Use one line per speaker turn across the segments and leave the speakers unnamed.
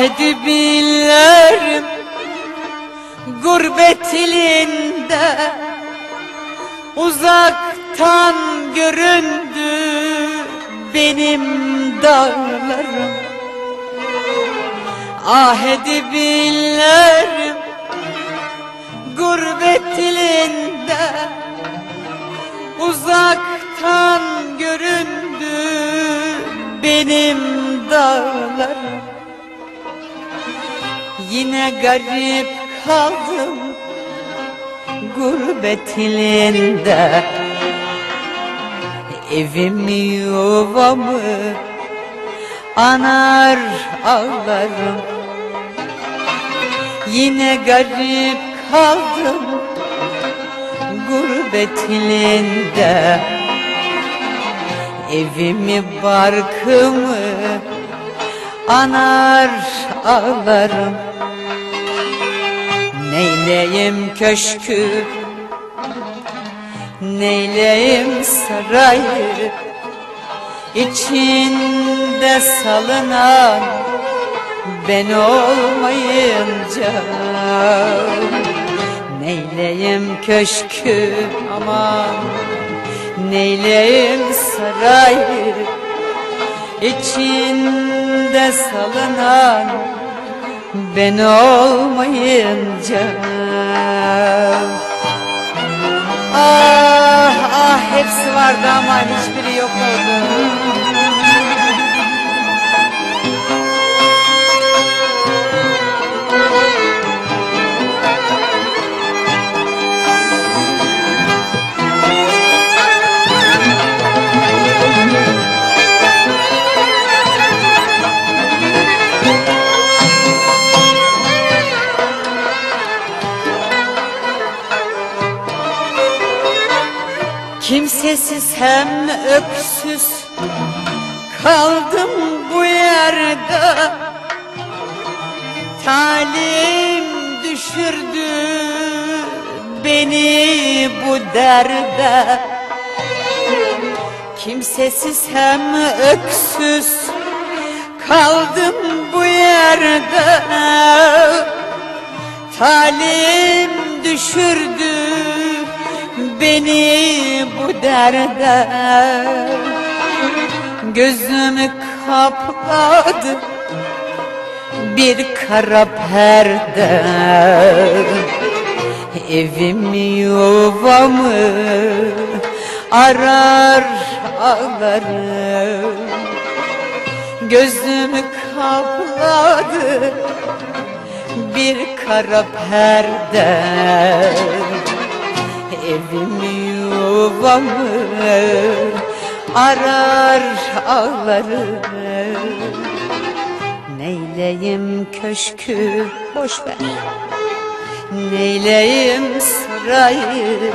Edibillerim gurbet ilinde Uzaktan göründü benim dağlarım. Ah edibillerim gurbet Uzaktan göründü benim dağlarım Yine garip kaldım gurbet ilinde Evimi yuvamı anar ağlarım. Yine garip kaldım gurbet ilinde Evimi barkımı anar ağlarım Neyleyim köşkü? Neyleyim sarayı? İçinde salınan Ben olmayınca. Neyleyim köşkü? Aman. Neyleyim sarayı? İçinde salınan ben olmayınca. Ah ah hepsi vardı ama hiçbiri yok oldu Kimsesiz hem öksüz kaldım bu yerde. Talim düşürdü beni bu derde. Kimsesiz hem öksüz kaldım bu yerde. Talim düşürdü beni bu derde. Gözümü kapladı bir kara perde. Evimi yuvamı arar ağlarım. Gözümü kapladı bir kara perde Evimi yuvamı arar ağlarım Neyleyim köşkü boş ver. Neyleyim sarayı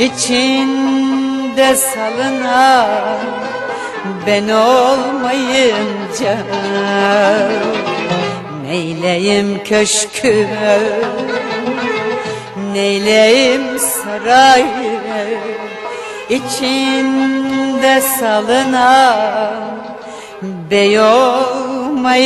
içinde salına Ben olmayınca. Neyleyim köşkü Neyleyim sarayı? İçinde salına Bey olmayınca